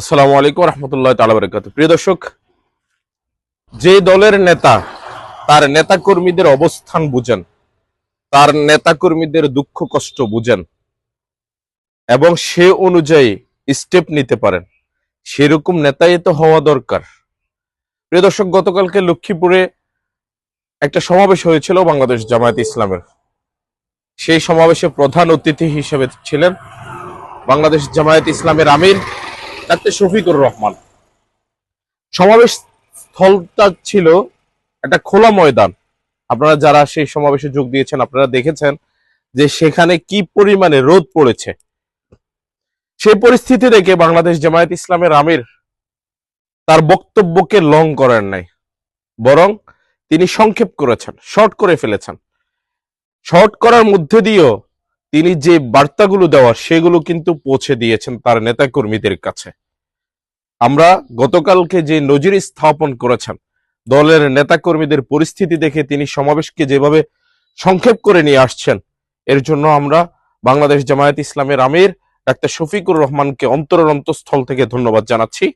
আসসালামু আলাইকুম রহমতুল্লাহ তালা বরকাত প্রিয় দর্শক, যে দলের নেতা, তার নেতা কর্মীদের অবস্থান বুঝেন, তার নেতা কর্মীদের দুঃখ কষ্ট বুঝেন, এবং সে অনুযায়ী স্টেপ নিতে পারেন। সেরকম নেতাই তো হওয়া দরকার। প্রিয় দর্শক, গতকালকে লক্ষ্মীপুরে একটা সমাবেশ হয়েছিল বাংলাদেশ জামায়াত ইসলামের। সেই সমাবেশে প্রধান অতিথি হিসেবে ছিলেন বাংলাদেশ জামায়াত ইসলামের আমির ডাক্তার শফিকুর রহমান। সমাবেশ স্থলটা ছিল একটা খোলা ময়দান। আপনারা যারা সেই সমাবেশে যোগ দিয়েছেন, আপনারা দেখেছেন যে সেখানে কি পরিমাণে রোদ পড়েছে। সেই পরিস্থিতি দেখে বাংলাদেশ জামায়াত ইসলামের আমির তার বক্তব্যকে লং করেন নাই, বরং তিনি সংক্ষেপ করেছেন, শর্ট করে ফেলেছেন। শর্ট করার মধ্যে দিয়েও তিনি যে বার্তাগুলো দেওয়া, সেগুলো কিন্তু পৌঁছে দিয়েছেন তার নেতাকর্মীদের কাছে। আমরা গতকালকে যে নজির স্থাপন করেছেন, দলের নেতাকর্মীদের পরিস্থিতি দেখে তিনি সমাবেশকে যেভাবে সংক্ষেপ করে নিয়ে আসছেন, এর জন্য আমরা বাংলাদেশ জামায়াত ইসলামের আমির ডাক্তার শফিকুর রহমানকে অন্তরের অন্তঃস্থল থেকে ধন্যবাদ জানাচ্ছি।